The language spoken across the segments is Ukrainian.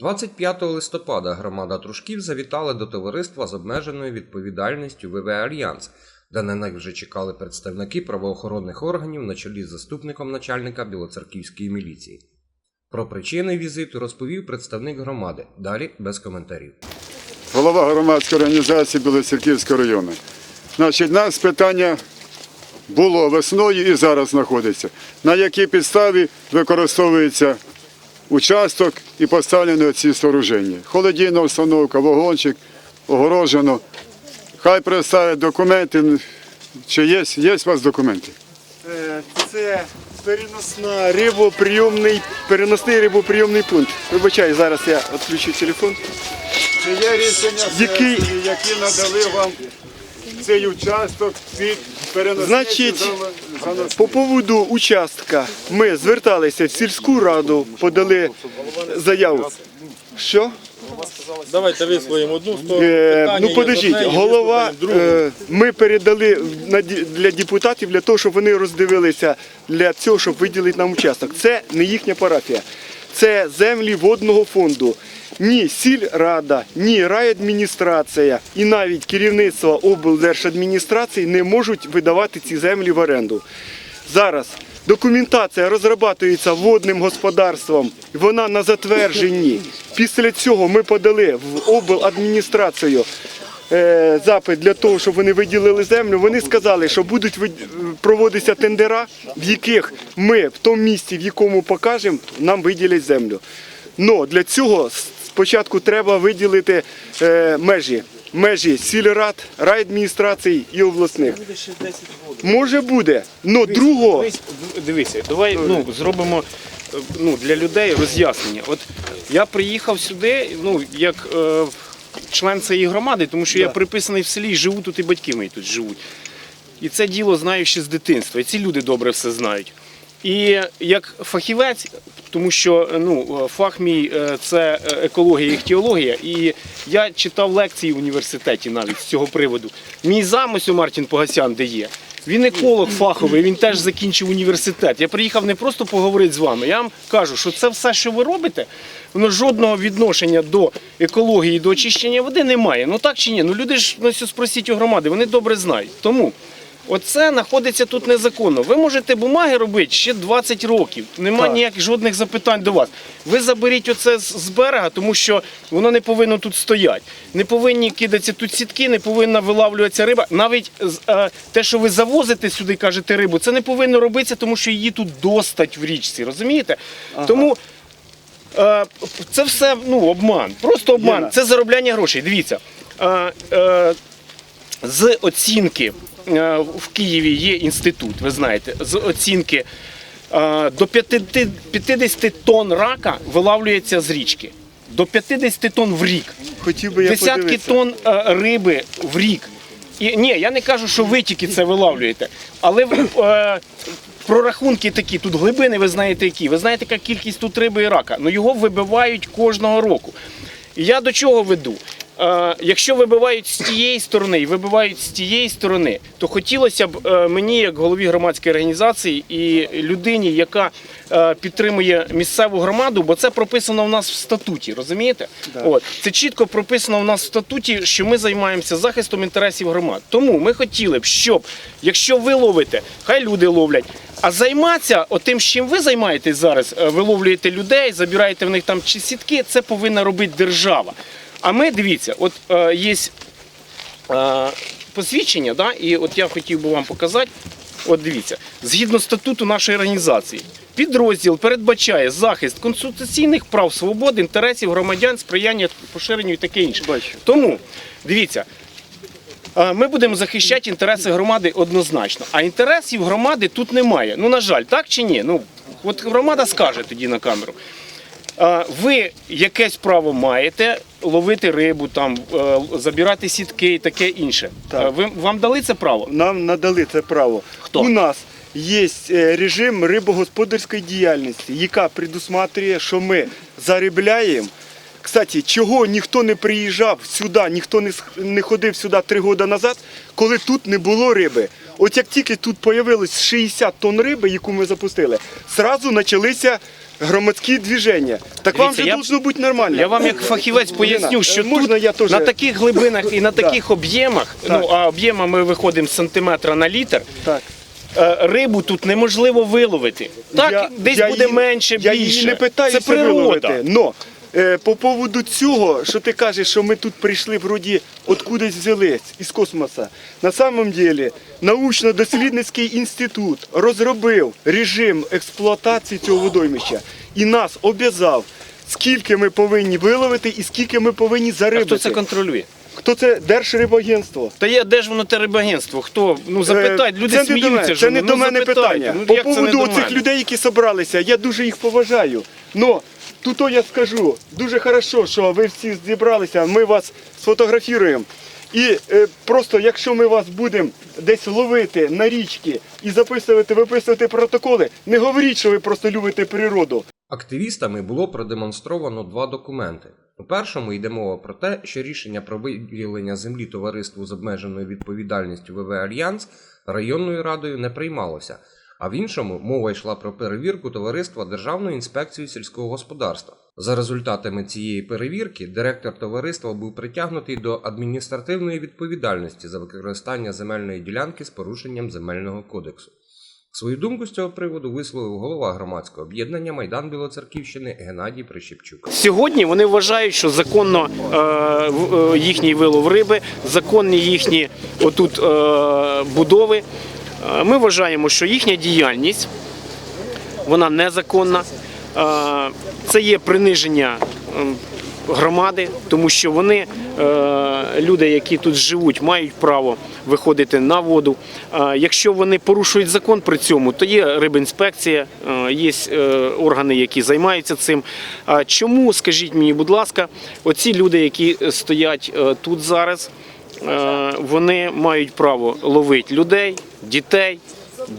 25 листопада громада Трушків завітала до товариства з обмеженою відповідальністю ВВ Альянс, де на них вже чекали представники правоохоронних органів на чолі з заступником начальника Білоцерківської міліції. Про причини візиту розповів представник громади. Далі без коментарів. голова громадської організації Білоцерківського району. Значить, нас питання було весною і зараз знаходиться. На якій підставі використовується участок і поставлені ці сооруження. Холодійна установка, вагончик, огорожено. Хай представить документи. Чи є, є у вас документи? Е, Це переносна рибоприйомний, переносний рибоприйомний пункт. Вибачай, зараз я відключу телефон. Чи є рішення Який- які надали вам цей участок під переносний Значить, По поводу участка ми зверталися в сільську раду, подали заяву. Що? Давайте висловимо одну сторону. Е, ну подождіть, голова, е, ми передали на ді- для депутатів для того, щоб вони роздивилися для цього, щоб виділити нам участок. Це не їхня парафія, це землі водного фонду. Ні сільрада, ні райадміністрація і навіть керівництво облдержадміністрації не можуть видавати ці землі в оренду. Зараз документація розробляється водним господарством, вона на затвердженні. Після цього ми подали в обладміністрацію запит для того, щоб вони виділили землю. Вони сказали, що будуть проводитися тендера, в яких ми в тому місці, в якому покажемо, нам виділять землю. Но для цього спочатку треба виділити е, межі. Межі сільрад, райадміністрацій і обласних. Може буде, але другого Дивися, давай ну, зробимо е, ну, для людей роз'яснення. От я приїхав сюди, ну, як е, член цієї громади, тому що я приписаний в селі, живу тут і батьки мої тут живуть. І це діло знаю ще з дитинства. І ці люди добре все знають. І як фахівець, тому що ну, фах мій е, це е, екологія і іхтіологія, і я читав лекції в університеті навіть з цього приводу. Мій замисел Мартін Погасян, де є. Він еколог фаховий, він теж закінчив університет. Я приїхав не просто поговорити з вами. Я вам кажу, що це все, що ви робите, воно жодного відношення до екології, до очищення води немає. Ну так чи ні? Ну люди ж ну, спросіть у громади, вони добре знають. Тому. Оце знаходиться тут незаконно. Ви можете бумаги робити ще 20 років. Нема Так. ніяких жодних запитань до вас. Ви заберіть оце з берега, тому що воно не повинно тут стояти. Не повинні кидатися тут сітки, не повинна вилавлюватися риба. Навіть е, те, що ви завозите сюди, кажете рибу, це не повинно робитися, тому що її тут достать в річці. Розумієте? Тому. Е, Це все ну, обман, просто обман. Це заробляння грошей. Дивіться, е, е, з оцінки в Києві є інститут, ви знаєте, з оцінки е, до 50, 50 тонн рака вилавлюється з річки. До 50 тонн в рік. хотів би я Десятки подивитися. тонн е, риби в рік. І, ні, я не кажу, що ви тільки це вилавлюєте, але е, прорахунки такі, тут глибини, ви знаєте які. Ви знаєте, яка кількість тут риби і рака. Ну його вибивають кожного року. І я до чого веду? Е, якщо вибивають з тієї сторони і вибивають з тієї сторони, то хотілося б е, мені, як голові громадської організації і людині, яка е, підтримує місцеву громаду, бо це прописано в нас в статуті, розумієте? От це чітко прописано в нас в статуті, що ми займаємося захистом інтересів громад. Тому ми хотіли б, щоб якщо ви ловите, хай люди ловлять. А займатися отим, з чим ви займаєтесь зараз, виловлюєте людей, забираєте в них там чи сітки, це повинна робити держава. А ми дивіться, от е, є е, посвідчення, да? і от я хотів би вам показати. От дивіться, згідно статуту нашої організації, підрозділ передбачає захист конституційних прав, свобод, інтересів громадян, сприяння поширенню і таке інше. Бачу. Тому дивіться. е, Ми будемо захищати інтереси громади однозначно. А інтересів громади тут немає. Ну, на жаль, так чи ні? Ну, от громада скаже тоді на камеру. Ви якесь право маєте ловити рибу, там, е, забирати сітки і таке інше. Так. Е, Ви, вам дали це право? Нам надали це право. Хто? У нас є е, режим рибогосподарської діяльності, яка предусматриває, що ми зарибляємо. Кстати, чого ніхто не приїжджав сюди, ніхто не, не ходив сюди три роки назад, коли тут не було риби. От як тільки тут з'явилось 60 тонн риби, яку ми запустили, зразу почалися громадські движення. Так вам Дивіться, вже я- должно бути нормально. Я вам як фахівець поясню, що е, можна тут я теж- на таких глибинах і на таких об'ємах, ну а об'ємами ми виходимо з сантиметра на літр. Так. е, Рибу тут неможливо виловити. Так, Я- десь я буде її- менше, я її не питаюся Це природа. виловити. Но по поводу цього, що ти кажеш, що ми тут прийшли вроді откудись взялись із космоса. На самом деле научно-дослідницький інститут розробив режим експлуатації цього водоймища і нас обязав, скільки ми повинні виловити і скільки ми повинні А зарибити. хто це контролює? Хто це? Держрибагентство. Та є, де ж воно те рибагентство? Хто? Ну запитать, люди Е, це не до мене. Це не ну, до мене запитайте. питання. Ну, По не поводу до оцих людей, які зібралися, я дуже їх поважаю. Но тут я скажу, дуже хорошо, що ви всі зібралися, ми вас сфотографіруємо. І е, просто якщо ми вас будемо десь ловити на річки і записувати, виписувати протоколи, не говоріть, що ви просто любите природу. Активістами було продемонстровано два документи. У першому йде мова про те, що рішення про виділення землі товариству з обмеженою відповідальністю ВВ Альянс районною радою не приймалося. А в іншому мова йшла про перевірку товариства Державною інспекцією сільського господарства. За результатами цієї перевірки директор товариства був притягнутий до адміністративної відповідальності за використання земельної ділянки з порушенням земельного кодексу. Свою думку з цього приводу висловив голова громадського об'єднання Майдан Білоцерківщини Геннадій Прищепчук. Сьогодні вони вважають, що законно е, е, їхній вилов риби, законні їхні отут е, будови. Е, Ми вважаємо, що їхня діяльність вона незаконна. Е, Це є приниження ем, громади, тому що вони, е, люди, які тут живуть, мають право виходити на воду. Якщо вони порушують закон при цьому, то є рибінспекція, є органи, які займаються цим. Чому, скажіть мені, будь ласка, оці люди, які стоять тут зараз, вони мають право ловити людей, дітей,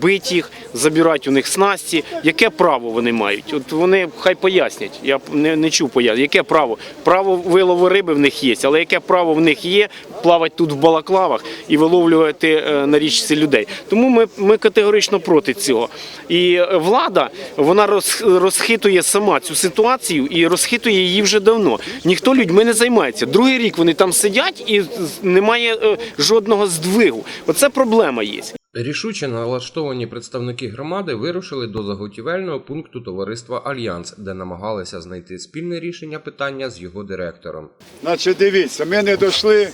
бити їх, забирати у них снасті. Яке право вони мають? От вони хай пояснять. Я не, не чув пояснення. Яке право? Право вилову риби в них є, але яке право в них є плавати тут в балаклавах і виловлювати е, на річці людей? Тому ми, ми категорично проти цього. І е, влада вона роз, розхитує сама цю ситуацію і розхитує її вже давно. Ніхто людьми не займається. Другий рік вони там сидять і немає е, жодного здвигу. Оце проблема є. Рішуче налаштовані представники громади вирушили до заготівельного пункту товариства Альянс, де намагалися знайти спільне рішення питання з його директором. Значить, дивіться, ми не дійшли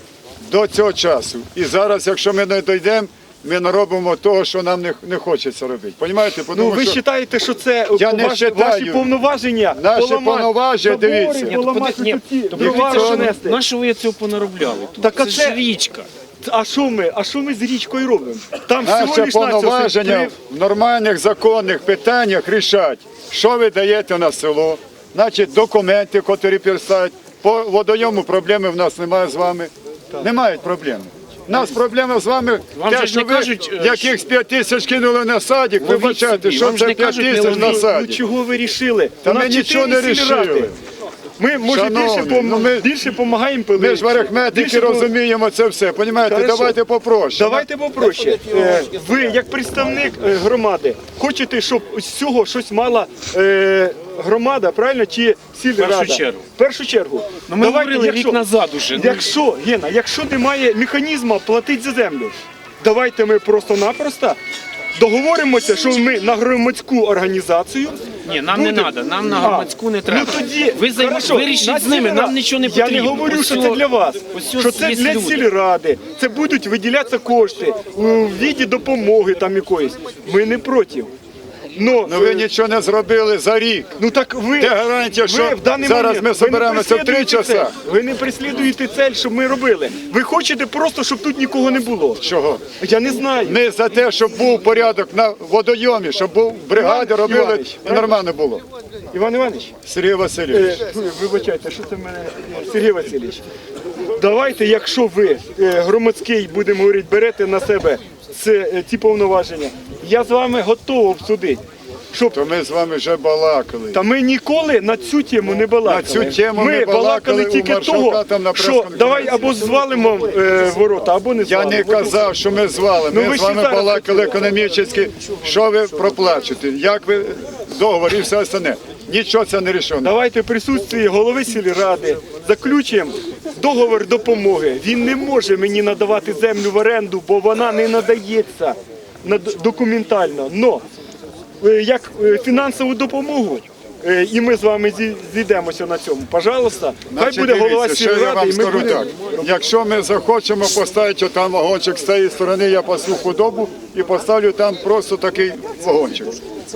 до цього часу. І зараз, якщо ми не дійдемо, ми не робимо того, що нам не, не хочеться робити. Понімаєте? Ну ви що вважаєте, що це Я не ваші, ваші повноваження? Наші поламати повноваження, дивіться. Ні, поламати то ні, дрова дивіться, рознести. На що ви цього понаробляли? Так, а це, це- ж річка. А що ми? А що ми з річкою робимо? Там всього наше лиш на повноваження в нормальних законних питаннях рішать, що ви даєте на село, значить документи, котрі писать. По водойому проблеми в нас немає з вами. Немає проблем. У нас проблема з вами, Вам те, же ж що не ви кажуть, е, якихось 5 тисяч кинули на садик, вибачайте, собі. що Вам ж це не 5 кажуть, не тисяч на ловіть. Ну садик. чого ви рішили? Та У нас ми нічого чотири не сільради. рішили. Ми, може, більше, пом... ну ми- більше допомагаємо пилити. Ми ж в арифметики пом- розуміємо це все. Понімаєте, Хорошо. давайте попроще. Давайте попроще. Е, Ви, як представник е, громади, хочете, щоб з цього щось мала е, громада, правильно? Чи сільрада? Першу чергу. В першу чергу. Ну, ми говорили рік назад уже. Ну, Якщо, Гена, якщо немає механізму платити за землю, давайте ми просто-напросто договоримося, що ми на громадську організацію. Ні, нам не треба, нам на громадську не треба. Ну тоді ви займ... хорошо, вирішіть з ними, нам нічого не Я не говорю, що це для вас, усього що це є для люди. сільради. Це будуть виділятися кошти у віді допомоги там якоїсь. Ми не проти. Но, Ну ви нічого не зробили за рік. Ну так ви, Де гарантія, що ви в даний зараз момент, ми соберемося в три часа? Ви не переслідуєте цель, щоб ми робили. Ви хочете просто, щоб тут нікого не було. Чого? Я не знаю. Ми за те, щоб був порядок на водойомі, щоб був бригади робили Іванович, і нормально було. Іван Іванович, Сергій Васильович. е, вибачайте, що це мене Сергій Васильович. Давайте, якщо ви е, громадський, будемо говорити, берете на себе це, е, ці повноваження, я з вами готовий обсудити. Щоб То ми з вами вже балакали. Та ми ніколи на цю тему не балакали. На цю тему ми ми балакали у тільки того, там на що давай або звалимо е, ворота, або не Я не казав, що ми з вами. Ну, Ми ви з вами балакали економічно, що ви проплачете, як ви договор і все остальне. нічого це не рішено. Давайте в присутствії голови сільради заключимо договор допомоги. Він не може мені надавати землю в оренду, бо вона не надається над- документально. Но е, як е, фінансову допомогу, е, і ми з вами зі- зійдемося на цьому. Пожалуйста, хай буде голова дивіться, що я сільради, вам і ми скажу будемо. так. Якщо ми захочемо поставити там вагончик з цієї сторони, я пасу худобу і поставлю там просто такий вагончик.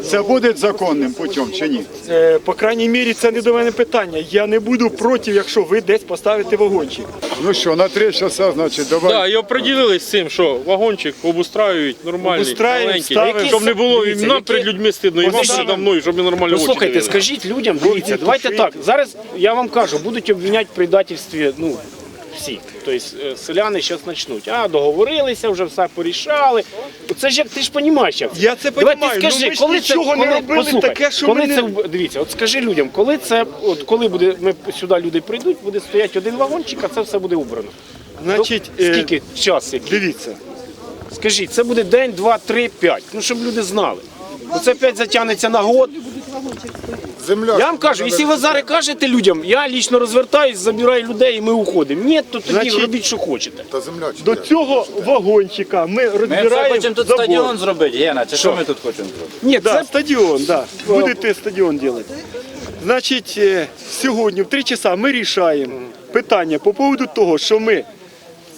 Це буде законним путем чи ні? Е, По крайній мірі, це не до мене питання. Я не буду проти, якщо ви десь поставите вагончик. Ну що, на три часа, значить, давай. Да, і оприділились з цим, що вагончик обустраюють нормальний, Обустраюють, маленький, ставимо. щоб не було і Дивіться, нам які- перед людьми стидно, і вам Подожди. передо мною, щоб ми нормально очі Послухайте, дивилися. скажіть людям, дивіться, давайте так. Зараз я вам кажу, будуть обвиняти в предательстві, ну, всі. Тобто е, селяни зараз почнуть. А, договорилися, вже все порішали. Це ж як ти ж розумієш. як Я це Давай ти ну скажи, ми коли це, не робили послухай, таке, що коли ми не- дивіться, от скажи людям, коли це, от коли буде, ми сюди люди прийдуть, буде стояти один вагончик, а це все буде убрано. Значить, Ну, е, скільки час? який? дивіться. Скажіть, це буде день, два, три, п'ять. Ну, щоб люди знали. Ну, це п'ять затягнеться на год. Я вам кажу, якщо ви зараз кажете людям, я лічно розвертаюсь, забираю людей і ми уходимо. Ні, то тоді Значить- робіть, що хочете. Та земля До цього вагончика ми Ми розбираємо хочемо тут забор. стадіон зробити, Гена, чи що ми тут хочемо зробити? Ні, Да, це стадіон, да. Будете стадіон робити. Значить, е, сьогодні в три часа ми рішаємо питання по поводу того, що ми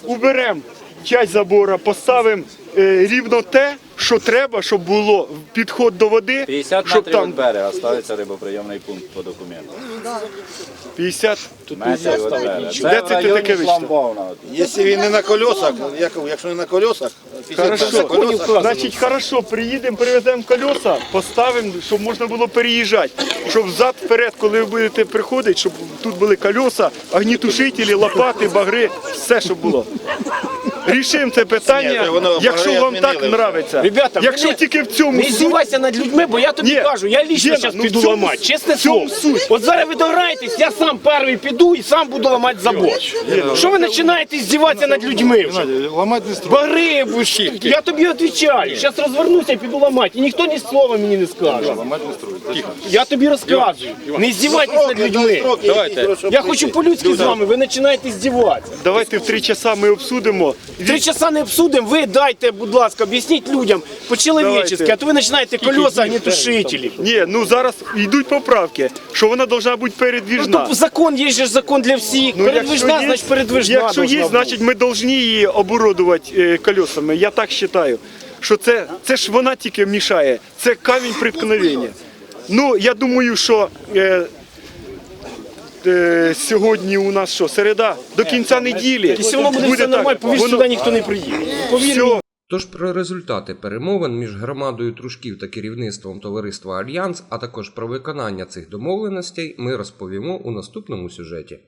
уберемо часть забора, поставимо рівно те, що треба, щоб було підход до води, 50 щоб метрів там від берега ставиться рибоприйомний пункт по документу. 50. Метрів від берега. Це це в ти районі таке? Шламбовна. Якщо він не на колесах, як- якщо не на колесах, Хорошо, законі вказано. значить, хорошо, приїдемо, привеземо колеса, поставимо, щоб можна було переїжджати. Щоб взад вперед, коли ви будете приходити, щоб тут були колеса, огнітушителі, лопати, багри, все, щоб було. Рішимо це питання, якщо вам так нравиться. Ребята, якщо ви тільки в цьому не здівайся над людьми, бо я тобі Ні, кажу, я лічно зараз ну піду цьому ламати. Чесне слово. суть. От зараз ви дограєтесь, я сам перший піду і сам буду ламати забор. Що ви починаєте здіватися над людьми вже? ламати не я тобі відповідаю. Зараз розвернуся і піду ламати. І ніхто ні слова мені не скаже. Ламати не. Я тобі розказую. Не здівайтесь над людьми. Давайте. Я хочу по-людськи з вами, ви починаєте здіватися. давайте в три часа ми обсудимо. Три часа не обсудимо, ви дайте, будь ласка, об'ясніть людям по-чоловічески, а то ви починаєте колеса огнетушителі. Ні, ну зараз йдуть поправки, що вона повинна бути передвіжна. Ну, закон, є ж закон для всіх. Ну, передвижна, є- значить передвижна. Якщо є, значить ми повинні її оборудувати е, колесами. Я так вважаю. Що це, це ж вона тільки мішає. Це камінь преткновення. Ну, я думаю, що е, сьогодні у нас що, середа, до кінця неділі. і воно буде, все нормально, повір, сюди ніхто не приїде. Повір Тож про результати перемовин між громадою Трушків та керівництвом товариства Альянс, а також про виконання цих домовленостей ми розповімо у наступному сюжеті.